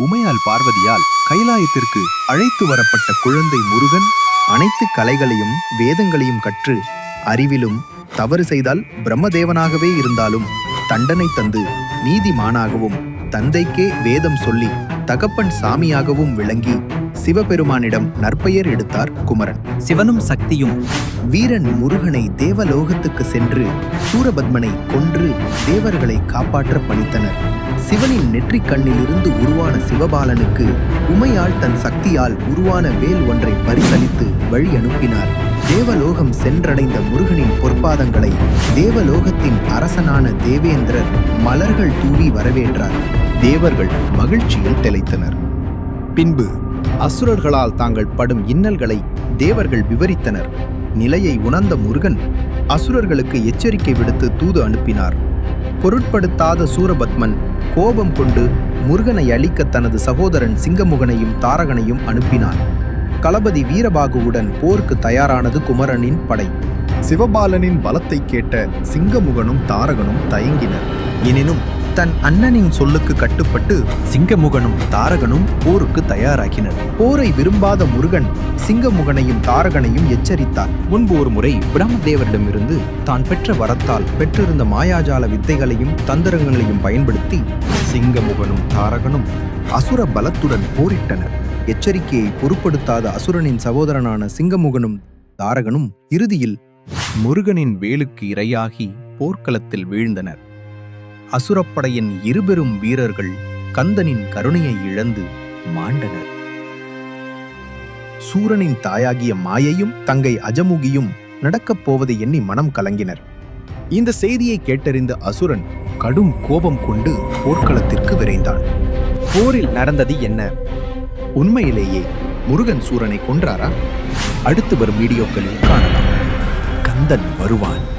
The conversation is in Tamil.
உமையால் பார்வதியால் கைலாயத்திற்கு அழைத்து வரப்பட்ட குழந்தை முருகன் அனைத்து கலைகளையும் வேதங்களையும் கற்று அறிவிலும் தவறு செய்தால் பிரம்மதேவனாகவே இருந்தாலும் தண்டனை தந்து நீதிமானாகவும் தந்தைக்கே வேதம் சொல்லி தகப்பன் சாமியாகவும் விளங்கி சிவபெருமானிடம் நற்பெயர் எடுத்தார் குமரன். சிவனும் சக்தியும் வீரன் முருகனை தேவலோகத்துக்கு சென்று சூரபத்மனை கொன்று தேவர்களை காப்பாற்ற பணித்தனர். சிவனின் நெற்றிக் கண்ணிலிருந்து உருவான சிவபாலனுக்கு உமையால் தன் சக்தியால் உருவான வேல் ஒன்றை பரிசளித்து வழி அனுப்பினார். தேவலோகம் சென்றடைந்த முருகனின் பொற்பாதங்களை தேவலோகத்தின் அரசனான தேவேந்திரர் மலர்கள் தூவி வரவேற்றார். தேவர்கள் மகிழ்ச்சியில் திளைத்தனர். பின்பு அசுரர்களால் தாங்கள் படும் இன்னல்களை தேவர்கள் விவரித்தனர். நிலையை உணர்ந்த முருகன் அசுரர்களுக்கு எச்சரிக்கை விடுத்து தூது அனுப்பினார். பொருட்படுத்தாத சூரபத்மன் கோபம் கொண்டு முருகனை அழிக்க தனது சகோதரன் சிங்கமுகனையும் தாரகனையும் அனுப்பினான். களபதி வீரபாகுவுடன் போருக்கு தயாரானது குமரனின் படை. சிவபாலனின் பலத்தை கேட்ட சிங்கமுகனும் தாரகனும் தயங்கினர். எனினும் தன் அண்ணனின் சொல்லுக்கு கட்டுப்பட்டு சிங்கமுகனும் தாரகனும் போருக்கு தயாராகினர். போரை விரும்பாத முருகன் சிங்கமுகனையும் தாரகனையும் எச்சரித்தார். முன்பு ஒரு முறை பிரம்மதேவரிடமிருந்து தான் பெற்ற வரத்தால் பெற்றிருந்த மாயாஜால வித்தைகளையும் தந்திரங்களையும் பயன்படுத்தி சிங்கமுகனும் தாரகனும் அசுர பலத்துடன் போரிட்டனர். எச்சரிக்கையை பொருட்படுத்தாத அசுரனின் சகோதரனான சிங்கமுகனும் தாரகனும் இறுதியில் முருகனின் வேலுக்கு இரையாகி போர்க்களத்தில் வீழ்ந்தனர். அசுரப்படையின் இருபெரும் வீரர்கள் கந்தனின் கருணையை இழந்து மாண்டனர். சூரனின் தாயாகிய மாயையும் தங்கை அஜமுகியும் நடக்கப் போவதை எண்ணி மனம் கலங்கினர். இந்த செய்தியை கேட்டறிந்த அசுரன் கடும் கோபம் கொண்டு போர்க்களத்திற்கு விரைந்தான். போரில் நடந்தது என்ன? உண்மையிலேயே முருகன் சூரனை கொன்றாரா? அடுத்து வரும் வீடியோக்களில் காணலாம். கந்தன் வருவான்.